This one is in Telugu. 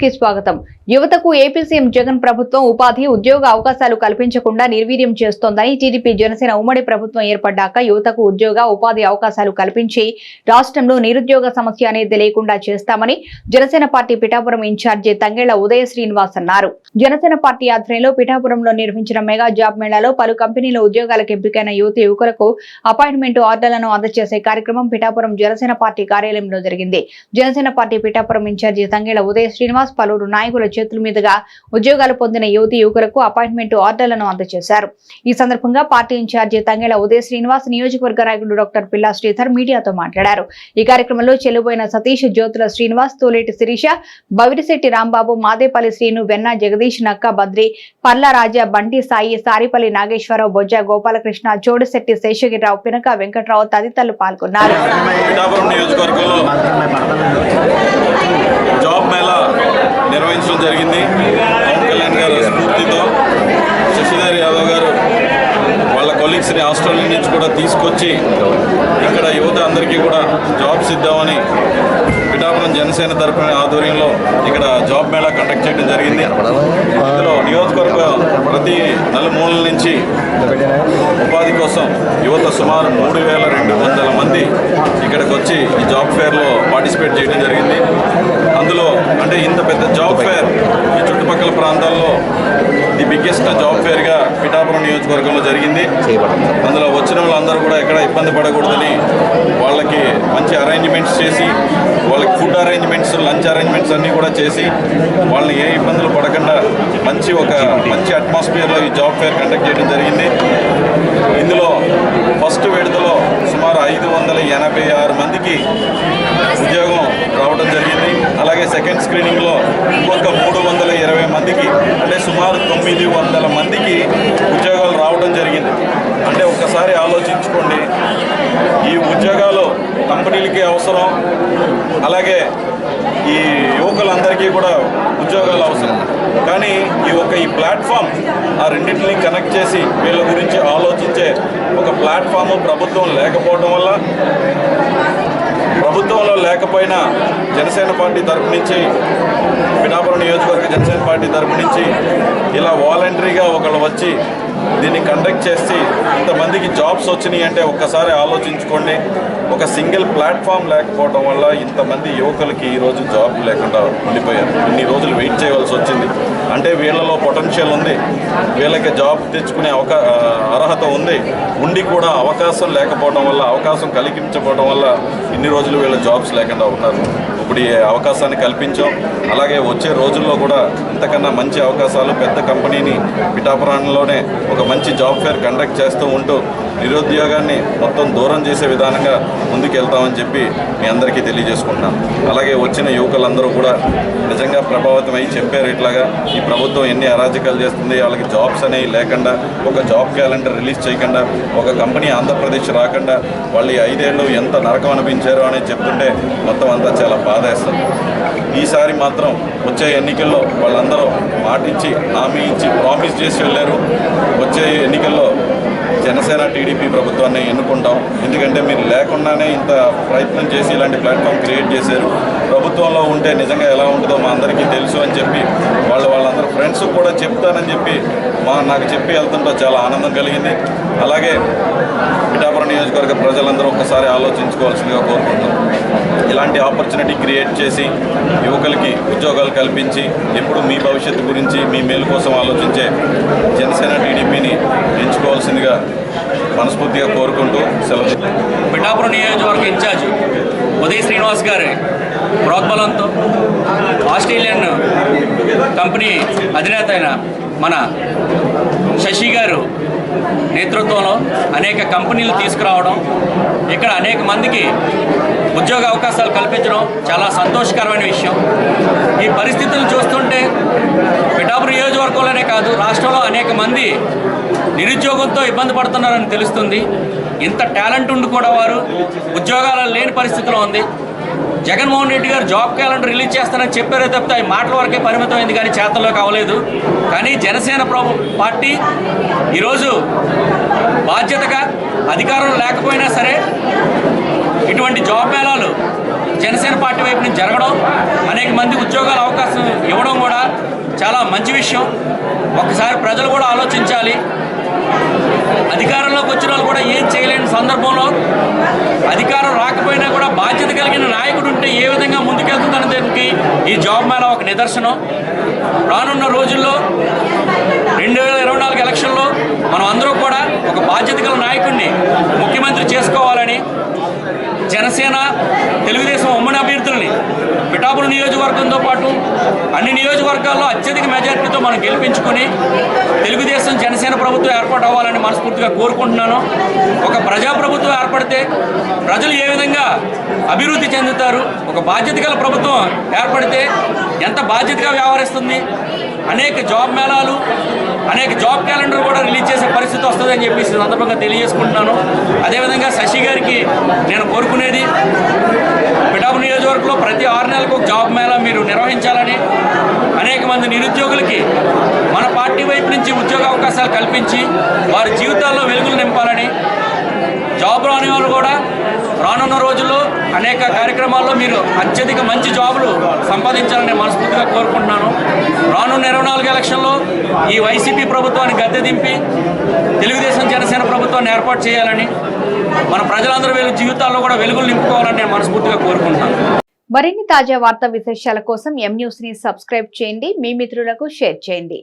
కి స్వాగతం. యువతకు ఏపీ సీఎం జగన్ ప్రభుత్వం ఉపాధి ఉద్యోగ అవకాశాలు కల్పించకుండా నిర్వీర్యం చేస్తోందని టీడీపీ జనసేన ఉమ్మడి ప్రభుత్వం ఏర్పడ్డాక యువతకు ఉద్యోగ ఉపాధి అవకాశాలు కల్పించి రాష్ట్రంలో నిరుద్యోగ సమస్య అనేది లేకుండా చేస్తామని జనసేన పార్టీ పిఠాపురం ఇన్ఛార్జి తంగేళ్ళ ఉదయ శ్రీనివాస్ అన్నారు. జనసేన పార్టీ ఆధ్వర్యంలో పిఠాపురంలో నిర్వహించిన మెగా జాబ్ మేళాలో పలు కంపెనీల ఉద్యోగాలకు ఎంపికైన యువతి యువకులకు అపాయింట్మెంట్ ఆర్డర్లను అందజేసే కార్యక్రమం పిఠాపురం జనసేన పార్టీ కార్యాలయంలో జరిగింది. జనసేన పార్టీ పిఠాపురం ఇన్ఛార్జి తంగేళ్ళ ఉదయ శ్రీనివాస్ పలువురు నాయకుల చేతుల మీదుగా ఉద్యోగాలు పొందిన యువతి యువకులకు అపాయింట్మెంట్ ఆర్డర్లను అందజేశారు. ఈ సందర్భంగా పార్టీ ఇన్ఛార్జి తంగెల ఉదయ శ్రీనివాస్ నియోజకవర్గ నాయకుడు డాక్టర్ పిల్లా శ్రీధర్ మీడియాతో మాట్లాడారు. ఈ కార్యక్రమంలో చెల్లుబోయిన సతీష్ జ్యోతుల శ్రీనివాస్ తోలేటి శిరీష బవిరిశెట్టి రాంబాబు మాదేపల్లి శ్రీను వెన్న జగదీష్ నక్క బద్రి పర్ల రాజా బంటి సాయి సారిపల్లి నాగేశ్వరరావు బొజ్జ గోపాలకృష్ణ చోడుశెట్టి శేషగిరిరావు పినక వెంకట్రావు తదితరులు పాల్గొన్నారు పిఠాపురం నియోజకవర్గంలో జాబ్ మేళా నిర్వహించడం జరిగింది పవన్ కళ్యాణ్ గారు స్ఫూర్తితో శశిధర్ యాదవ్ గారు వాళ్ళ కొలీగ్స్ని ఆస్ట్రేలియా నుంచి కూడా తీసుకొచ్చి ఇక్కడ యువత అందరికీ కూడా జాబ్స్ ఇద్దామని పిఠాపురం జనసేన తరఫున ఆధ్వర్యంలో ఇక్కడ జాబ్ మేళా కండక్ట్ చేయడం జరిగింది. ఇందులో నియోజకవర్గ ప్రతి నలుమూలల నుంచి ఉపాధి కోసం యువత సుమారు మూడు వేల రెండు వందల మంది ఇక్కడికి వచ్చి ఈ జాబ్ ఫేర్లో పార్టిసిపేట్ చేయడం జరిగింది. అందులో అంటే ఇంత పెద్ద జాబ్ ఫేర్ ఈ చుట్టుపక్కల ప్రాంతాల్లో ది బిగ్గెస్ట్ జాబ్ ఫేర్గా పిఠాపురం నియోజకవర్గంలో జరిగింది. అందులో వచ్చిన వాళ్ళందరూ కూడా ఎక్కడ ఇబ్బంది పడకూడదని వాళ్ళకి మంచి అరేంజ్మెంట్స్ చేసి వాళ్ళకి ఫుడ్ అరేంజ్మెంట్స్ లంచ్ అరేంజ్మెంట్స్ అన్నీ కూడా చేసి వాళ్ళని ఏ ఇబ్బందులు పడకుండా మంచి ఒక మంచి అట్మాస్ఫియర్లో ఈ జాబ్ ఫేర్ కండక్ట్ చేయడం జరిగింది ఇందులో ఫస్ట్ విడతలో సుమారు ఐదు వందల ఎనభై ఆరు మందికి ఉద్యోగం రావడం జరిగింది అలాగే సెకండ్ స్క్రీనింగ్లో ఇంకొక మూడు వందల ఇరవై మందికి అంటే సుమారు తొమ్మిది వందల మందికి ఉద్యోగాలు రావడం జరిగింది. అంటే ఒక్కసారి ఆలోచించుకోండి ఈ ఉద్యోగాలు కంపెనీలకి అవసరం అలాగే ఈ యువకులందరికీ కూడా ఉద్యోగాలు అవసరం. కానీ ఈ ఒక ఈ ప్లాట్ఫామ్ ఆ రెండింటిని కనెక్ట్ చేసి వీళ్ళ గురించి ఆలోచించే ఒక ప్లాట్ఫామ్ ప్రభుత్వం లేకపోవడం వల్ల ప్రభుత్వంలో లేకపోయినా జనసేన పార్టీ తరపు నుంచి పిఠాపురం నియోజకవర్గ జనసేన పార్టీ తరపు నుంచి ఇలా వాలంటరీగా ఒకళ్ళు వచ్చి దీన్ని కండక్ట్ చేసి ఇంతమందికి జాబ్స్ వచ్చినాయి అంటే ఒక్కసారి ఆలోచించుకోండి. ఒక సింగిల్ ప్లాట్ఫామ్ లేకపోవడం వల్ల ఇంతమంది యువకులకి ఈరోజు జాబ్ లేకుండా ఉండిపోయారు. ఇన్ని రోజులు వెయిట్ చేయవలసి వచ్చింది. అంటే వీళ్ళలో పొటెన్షియల్ ఉంది. వీళ్ళకి జాబ్ తెచ్చుకునే అవకా అర్హత ఉంది. ఉండి కూడా అవకాశం లేకపోవడం వల్ల అవకాశం కలిగించకపోవడం వల్ల ఇన్ని రోజులు వీళ్ళ జాబ్స్ లేకుండా ఉన్నారు. ఇప్పుడు ఈ అవకాశాన్ని కల్పించాం. అలాగే వచ్చే రోజుల్లో కూడా ఇంతకన్నా మంచి అవకాశాలు పెద్ద కంపెనీని పిఠాపురాణంలోనే ఒక మంచి జాబ్ ఫేర్ కండక్ట్ చేస్తూ ఉంటూ నిరుద్యోగాన్ని మొత్తం దూరం చేసే విధానంగా ముందుకెళ్తామని చెప్పి మీ అందరికీ తెలియజేసుకుంటున్నాం. అలాగే వచ్చిన యువకులందరూ కూడా నిజంగా ప్రభావితం అయ్యి చెప్పారు ఇట్లాగా ఈ ప్రభుత్వం ఎన్ని అరాచకాలు చేస్తుంది వాళ్ళకి జాబ్స్ అనేవి లేకుండా ఒక జాబ్ క్యాలెండర్ రిలీజ్ చేయకుండా ఒక కంపెనీ ఆంధ్రప్రదేశ్ రాకుండా వాళ్ళు ఈ ఐదేళ్ళు ఎంత నరకం అనిపించారో అని చెప్తుంటే మొత్తం అంతా చాలా బాధేస్తుంది. ఈసారి మాత్రం వచ్చే ఎన్నికల్లో వాళ్ళందరూ మాట ఇచ్చి హామీ ఇచ్చి ప్రామిస్ చేసి వెళ్ళారు. వచ్చే ఎన్నికల్లో జనసేన టీడీపీ ప్రభుత్వాన్ని ఎన్నుకుంటాం. ఎందుకంటే మీరు లేకుండానే ఇంత ప్రయత్నం చేసి ఇలాంటి ప్లాట్ఫామ్ క్రియేట్ చేశారు. ప్రభుత్వంలో ఉంటే నిజంగా ఎలా ఉంటుందో మా అందరికీ తెలుసు అని చెప్పి వాళ్ళు వాళ్ళందరూ ఫ్రెండ్స్ కూడా చెప్తానని చెప్పి మా నాకు చెప్పి వెళ్తుంటే చాలా ఆనందం కలిగింది. అలాగే పిఠాపురం నియోజకవర్గ ప్రజలందరూ ఒక్కసారి ఆలోచించుకోవాల్సిందిగా కోరుకుంటున్నాం. ఇలాంటి ఆపర్చునిటీ క్రియేట్ చేసి యువకులకి ఉద్యోగాలు కల్పించి ఎప్పుడు మీ భవిష్యత్తు గురించి మీ మేలు కోసం ఆలోచించే మనస్ఫూర్తిగా కోరుకుంటూ సెలవు పిఠాపురం నియోజకవర్గ ఇన్ఛార్జ్ ఉదయ్ శ్రీనివాస్ గారి ప్రోద్బలంతో ఆస్ట్రేలియన్ కంపెనీ అధినేత అయిన మన శశి గారు నేతృత్వంలో అనేక కంపెనీలు తీసుకురావడం ఇక్కడ అనేక మందికి ఉద్యోగ అవకాశాలు కల్పించడం చాలా సంతోషకరమైన విషయం. ఈ పరిస్థితులను చూస్తుంటే పిఠాపురం నియోజకవర్గంలోనే కాదు రాష్ట్రంలో అనేక మంది నిరుద్యోగంతో ఇబ్బంది పడుతున్నారని తెలుస్తుంది. ఇంత టాలెంట్ ఉండి కూడా వారు ఉద్యోగాలు లేని పరిస్థితిలో ఉంది. జగన్మోహన్ రెడ్డి గారు జాబ్ క్యాలెండర్ రిలీజ్ చేస్తానని చెప్పారే తప్పితే అవి మాటల వరకే పరిమితమైంది కానీ చేతల్లోకి అవ్వలేదు కానీ జనసేన ప్రభు పార్టీ ఈరోజు బాధ్యతగా అధికారం లేకపోయినా సరే ఇటువంటి జాబ్ మేళాలు జనసేన పార్టీ వైపు నుంచి జరగడం అనేక మంది ఉద్యోగాల అవకాశం ఇవ్వడం కూడా చాలా మంచి విషయం. ఒకసారి ప్రజలు కూడా ఆలోచించాలి అధికారంలోకి వచ్చిన వాళ్ళు కూడా ఏం చేయలేని సందర్భంలో అధికారం రాకపోయినా కూడా బాధ్యత కలిగిన నాయకుడు ఉంటే ఏ విధంగా ముందుకెళ్తుందనే దానికి ఈ జాబ్ మేళ ఒక నిదర్శనం. రానున్న రోజుల్లో రెండు వేల ఇరవై నాలుగు ఎలక్షన్లో మనం అందరూ కూడా ఒక బాధ్యత గల నాయకుడిని ముఖ్యమంత్రి చేసుకోవాలని జనసేన తెలుగుదేశం ఉమ్మడి అభ్యర్థుల్ని పిఠాపురం నియోజకవర్గంతో పాటు అన్ని నియోజకవర్గాల్లో అత్యధిక మెజార్టీతో మనం గెలిపించుకొని తెలుగుదేశం జనసేన ప్రభుత్వం ఏర్పాటు అవ్వాలని మనస్ఫూర్తిగా కోరుకుంటున్నాను. ఒక ప్రజాప్రభుత్వం ఏర్పడితే ప్రజలు ఏ విధంగా అభివృద్ధి చెందుతారు ఒక బాధ్యత గల ప్రభుత్వం ఏర్పడితే ఎంత బాధ్యతగా వ్యవహరిస్తుంది అనేక జాబ్ మేళాలు అనేక జాబ్ క్యాలెండర్ కూడా రిలీజ్ చేసే పరిస్థితి వస్తుందని చెప్పి సందర్భంగా తెలియజేసుకుంటున్నాను. అదేవిధంగా శశి గారికి నేను కోరుకునేది పిఠాపు నియోజకవర్గంలో ప్రతి ఆరు నెలలకు ఒక జాబ్ మేళా మీరు నిర్వహించాలని అనేక మంది నిరుద్యోగులకి మన పార్టీ వైపు నుంచి ఉద్యోగ అవకాశాలు కల్పించి వారి జీవితాల్లో వెలుగులు నింపాలని జాబ్ రాని వాళ్ళు కూడా రానున్న రోజుల్లో అనేక కార్యక్రమాల్లో మీరు అత్యధిక మంచి జాబులు సంపాదించాలని మనస్ఫూర్తిగా కోరుకుంటున్నాను. రానున్న ఇరవై నాలుగు ఎలక్షన్లో ఈ వైసీపీ ప్రభుత్వాన్ని గద్దె దింపి తెలుగుదేశం జనసేన ప్రభుత్వాన్ని ఏర్పాటు చేయాలని మన ప్రజలందరూ వీళ్ళ జీవితాల్లో కూడా వెలుగులు నింపుకోవాలని నేను మనస్ఫూర్తిగా కోరుకుంటున్నాను. మరిన్ని తాజా వార్తా విశేషాల కోసం ఎం న్యూస్ని సబ్స్క్రైబ్ చేయండి. మీ మిత్రులకు షేర్ చేయండి.